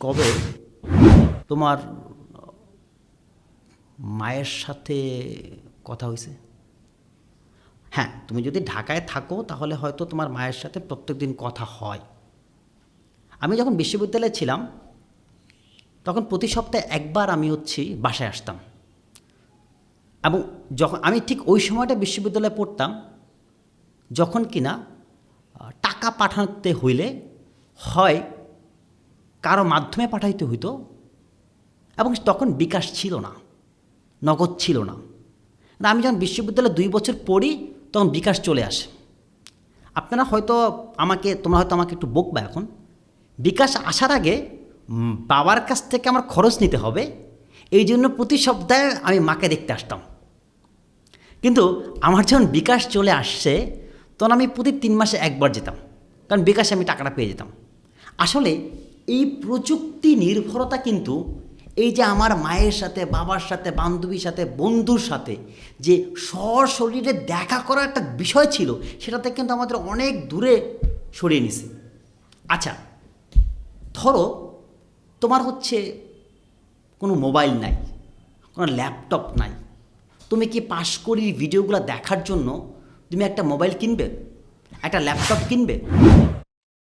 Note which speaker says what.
Speaker 1: কবে তোমার মায়ের সাথে কথা হয়েছে? হ্যাঁ তুমি যদি ঢাকায় থাকো তাহলে হয়তো তোমার মায়ের সাথে প্রত্যেকদিন কথা হয়। আমি যখন বিশ্ববিদ্যালয়ে ছিলাম, তখন প্রতি সপ্তাহে একবার আমি হচ্ছি বাসায় আসতাম। এবং যখন আমি ঠিক ওই সময়টা বিশ্ববিদ্যালয়ে পড়তাম, যখন কিনা টাকা পাঠাতে হইলে হয় কারও মাধ্যমে পাঠাইতে হইতো, এবং তখন বিকাশ ছিল না, নগদ ছিল না। আমি যখন বিশ্ববিদ্যালয়ে দুই বছর পড়ি, তখন বিকাশ চলে আসে। আপনারা হয়তো আমাকে, তোমরা হয়তো আমাকে একটু বকবা এখন। বিকাশ আসার আগে বাবার কাছ থেকে আমার খরচ নিতে হবে, এই জন্য প্রতি সপ্তাহে আমি মাকে দেখতে আসতাম। কিন্তু আমার যখন বিকাশ চলে আসছে তখন আমি প্রতি তিন মাসে একবার যেতাম, কারণ বিকাশে আমি টাকাটা পেয়ে যেতাম। আসলে এই প্রযুক্তি নির্ভরতা কিন্তু এই যে আমার মায়ের সাথে, বাবার সাথে, বান্ধবীর সাথে, বন্ধুর সাথে যে সশরীরে দেখা করার একটা বিষয় ছিল, সেটাতে কিন্তু আমাদের অনেক দূরে সরিয়ে নিছে। আচ্ছা ধরো তোমার হচ্ছে কোনো মোবাইল নাই, কোনো ল্যাপটপ নাই, তুমি কি পাশ করি ভিডিওগুলো দেখার জন্য তুমি একটা মোবাইল কিনবে? একটা ল্যাপটপ কিনবে?